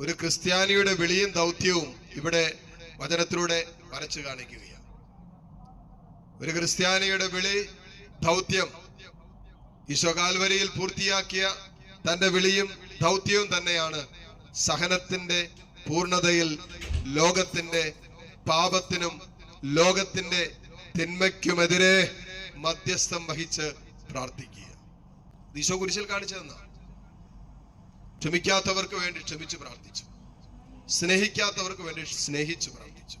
ഒരു ക്രിസ്ത്യാനിയുടെ വിളിയും ദൗത്യവും ഇവിടെ വചനത്തിലൂടെ വരച്ചു കാണിക്കുകയാണ്. ഒരു ക്രിസ്ത്യാനിയുടെ വിളി ദൗത്യം ഈശോ കാൽവരിയിൽ പൂർത്തിയാക്കിയ തന്റെ വിളിയും ദൗത്യവും തന്നെയാണ് സഹനത്തിന്റെ പൂർണതയിൽ ലോകത്തിന്റെ പാപത്തിനും ലോകത്തിന്റെ തിന്മയ്ക്കുമെതിരെ മധ്യസ്ഥം വഹിച്ച് പ്രാർത്ഥിക്കുക. ഈശോ കുരിശിൽ കാണിച്ചതെന്നാ ക്ഷമിക്കാത്തവർക്ക് വേണ്ടി ക്ഷമിച്ച് പ്രാർത്ഥിച്ചു. സ്നേഹിക്കാത്തവർക്ക് വേണ്ടി സ്നേഹിച്ച് പ്രാർത്ഥിച്ചു.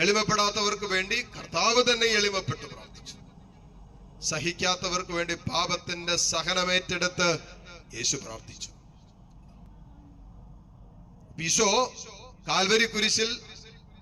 എളിമപ്പെടാത്തവർക്ക് വേണ്ടി കർത്താവ് തന്നെ എളിമപ്പെട്ട് പ്രാർത്ഥിച്ചു. സഹിക്കാത്തവർക്ക് വേണ്ടി പാപത്തിന്റെ സഹനമേറ്റെടുത്ത് യേശു പ്രാർത്ഥിച്ചു. ഈശോ കാൽവരി കുരിശിൽ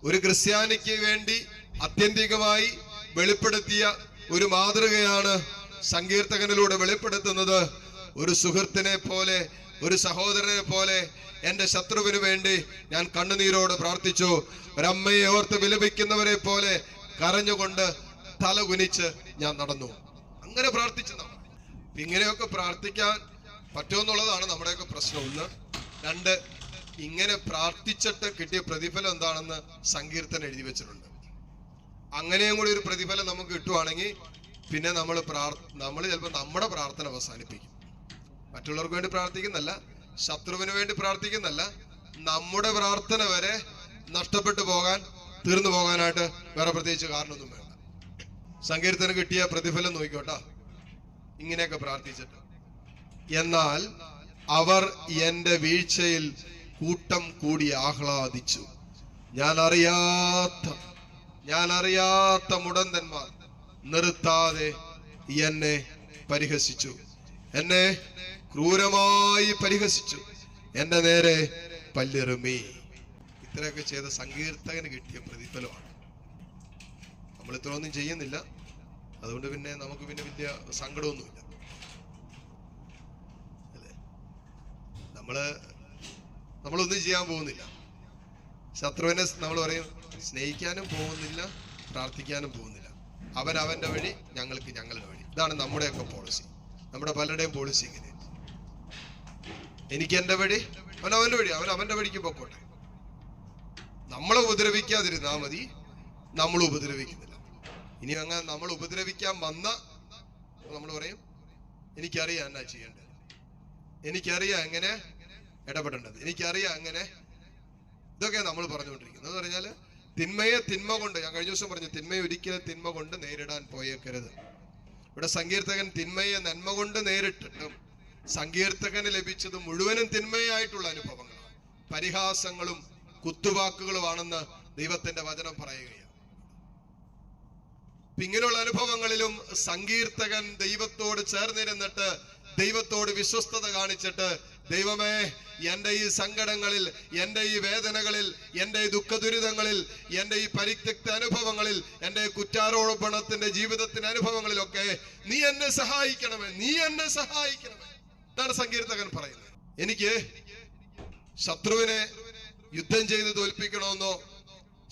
ഒരു ക്രിസ്ത്യാനിക്ക് വേണ്ടി ആത്യന്തികമായി വെളിപ്പെടുത്തിയ ഒരു മാതൃകയാണ് സങ്കീർത്തകനിലൂടെ വെളിപ്പെടുത്തുന്നത്. ഒരു സുഹൃത്തിനെ പോലെ ഒരു സഹോദരനെ പോലെ എന്റെ ശത്രുവിന് വേണ്ടി ഞാൻ കണ്ണുനീരോട് പ്രാർത്ഥിച്ചു. ഒരമ്മയെ ഓർത്ത് വിലപിക്കുന്നവരെ പോലെ കരഞ്ഞുകൊണ്ട് തല കുനിച്ച് ഞാൻ നടന്നു. അങ്ങനെ പ്രാർത്ഥിച്ചു ഇങ്ങനെയൊക്കെ പ്രാർത്ഥിക്കാൻ പറ്റുമെന്നുള്ളതാണ് നമ്മുടെയൊക്കെ പ്രശ്നം. ഒന്ന്. രണ്ട്. ഇങ്ങനെ പ്രാർത്ഥിച്ചിട്ട് കിട്ടിയ പ്രതിഫലം എന്താണെന്ന് സങ്കീർത്തനം എഴുതി വെച്ചിട്ടുണ്ട്. അങ്ങനെയും കൂടി ഒരു പ്രതിഫലം നമുക്ക് കിട്ടുവാണെങ്കിൽ പിന്നെ നമ്മൾ പ്രാർ നമ്മൾ ചിലപ്പോൾ നമ്മുടെ പ്രാർത്ഥന അവസാനിപ്പിക്കും. മറ്റുള്ളവർക്ക് വേണ്ടി പ്രാർത്ഥിക്കുന്നല്ല ശത്രുവിന് വേണ്ടി പ്രാർത്ഥിക്കുന്നല്ല നമ്മുടെ പ്രാർത്ഥന വരെ നഷ്ടപ്പെട്ടു പോകാൻ തീർന്നു പോകാനായിട്ട് വേറെ പ്രത്യേകിച്ച് കാരണമൊന്നും വേണ്ട. സങ്കീർത്തനം കിട്ടിയ പ്രതിഫലം നോക്കിക്കോട്ടാ. ഇങ്ങനെയൊക്കെ പ്രാർത്ഥിച്ചിട്ട്. എന്നാൽ അവർ എന്റെ വീഴ്ചയിൽ കൂട്ടം കൂടി ആഹ്ലാദിച്ചു. ഞാൻ അറിയാത്ത ഞാൻ അറിയാത്ത മുടന്തന്മാർ നിർത്താതെ എന്നെ പരിഹസിച്ചു. എന്നെ ക്രൂരമായി പരിഹസിച്ചു. എന്റെ നേരെ പല്ലെറുമി. ഇത്രയൊക്കെ ചെയ്ത സങ്കീർത്തകന് കിട്ടിയ പ്രതിഫലമാണ്. നമ്മൾ ഇത്രയൊന്നും ചെയ്യുന്നില്ല. അതുകൊണ്ട് പിന്നെ നമുക്ക് പിന്നെ വലിയ സങ്കടമൊന്നുമില്ല. അല്ലേ? നമ്മൾ നമ്മളൊന്നും ചെയ്യാൻ പോകുന്നില്ല. ശത്രുവിനെ നമ്മൾ പറയും സ്നേഹിക്കാനും പോകുന്നില്ല പ്രാർത്ഥിക്കാനും പോകുന്നില്ല. അവൻ അവന്റെ വഴി ഞങ്ങൾക്ക് ഞങ്ങളുടെ വഴി. ഇതാണ് നമ്മുടെയൊക്കെ പോളിസി നമ്മുടെ പലരുടെയും പോളിസി ഇങ്ങനെ. എനിക്ക് എന്റെ വഴി? അവൻ അവന്റെ വഴി അവൻ അവന്റെ വഴിക്ക് പൊക്കോട്ടെ നമ്മളെ ഉപദ്രവിക്കാതിരുന്നാ മതി. നമ്മൾ ഉപദ്രവിക്കുന്നില്ല. ഇനി അങ്ങനെ നമ്മൾ ഉപദ്രവിക്കാൻ വന്ന നമ്മൾ പറയും എനിക്കറിയാം എന്നാ ചെയ്യേണ്ടത്. എനിക്കറിയാം എങ്ങനെ ഇടപെടേണ്ടത്. എനിക്കറിയാം എങ്ങനെ ഇതൊക്കെ നമ്മൾ പറഞ്ഞുകൊണ്ടിരിക്കുന്നത് എന്ന് പറഞ്ഞാൽ തിന്മയെ തിന്മ കൊണ്ട് ഞാൻ കഴിഞ്ഞ ദിവസം പറഞ്ഞു തിന്മയെ ഒരിക്കലും തിന്മ കൊണ്ട് നേരിടാൻ പോയേക്കരുത്. ഇവിടെ സങ്കീർത്തകൻ തിന്മയെ നന്മ കൊണ്ട് നേരിട്ടിട്ടും സങ്കീർത്തകന് ലഭിച്ചത് മുഴുവനും തിന്മയായിട്ടുള്ള അനുഭവങ്ങളാണ്. പരിഹാസങ്ങളും കുത്തുവാക്കുകളുമാണെന്ന് ദൈവത്തിന്റെ വചനം പറയുകയാണ്. ഇങ്ങനെയുള്ള അനുഭവങ്ങളിലും സങ്കീർത്തകൻ ദൈവത്തോട് ചേർന്നിരുന്നിട്ട് ദൈവത്തോട് വിശ്വസ്തത കാണിച്ചിട്ട് ദൈവമേ എന്റെ ഈ സങ്കടങ്ങളിൽ എന്റെ ഈ വേദനകളിൽ എന്റെ ഈ ദുഃഖദുരിതങ്ങളിൽ എന്റെ ഈ പരിത്യക്ത അനുഭവങ്ങളിൽ എന്റെ കുറ്റാരോപണത്തിന്റെ ജീവിതത്തിന്റെ അനുഭവങ്ങളിലൊക്കെ നീ എന്നെ സഹായിക്കണമേ നീ എന്നെ സഹായിക്കണമേ. ഇതാണ് സങ്കീർത്തകൻ പറയുന്നത്? എനിക്ക് ശത്രുവിനെ യുദ്ധം ചെയ്ത് തോൽപ്പിക്കണമെന്നോ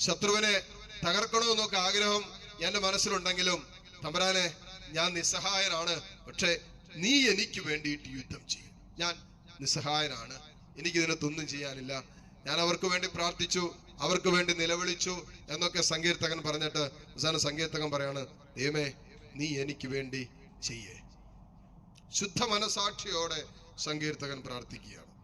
ശത്രുവിനെ തകർക്കണമെന്നോ ഒക്കെ ആഗ്രഹം എന്റെ മനസ്സിലുണ്ടെങ്കിലും തമ്പരാനെ ഞാൻ നിസ്സഹായനാണ്. പക്ഷെ നീ എനിക്ക് വേണ്ടിയിട്ട് യുദ്ധം ചെയ്യും. ഞാൻ നിസ്സഹായനാണ്. എനിക്കിതിനകത്തൊന്നും ചെയ്യാനില്ല. ഞാൻ അവർക്ക് വേണ്ടി പ്രാർത്ഥിച്ചു അവർക്ക് വേണ്ടി നിലവിളിച്ചു എന്നൊക്കെ സങ്കീർത്തകൻ പറഞ്ഞിട്ട് അവസാന സങ്കീർത്തകൻ പറയാണ് ദൈവമേ നീ എനിക്ക് വേണ്ടി ചെയ്യേ. ശുദ്ധ മനസാക്ഷിയോടെ സങ്കീർത്തകൻ പ്രാർത്ഥിക്കുകയാണ്.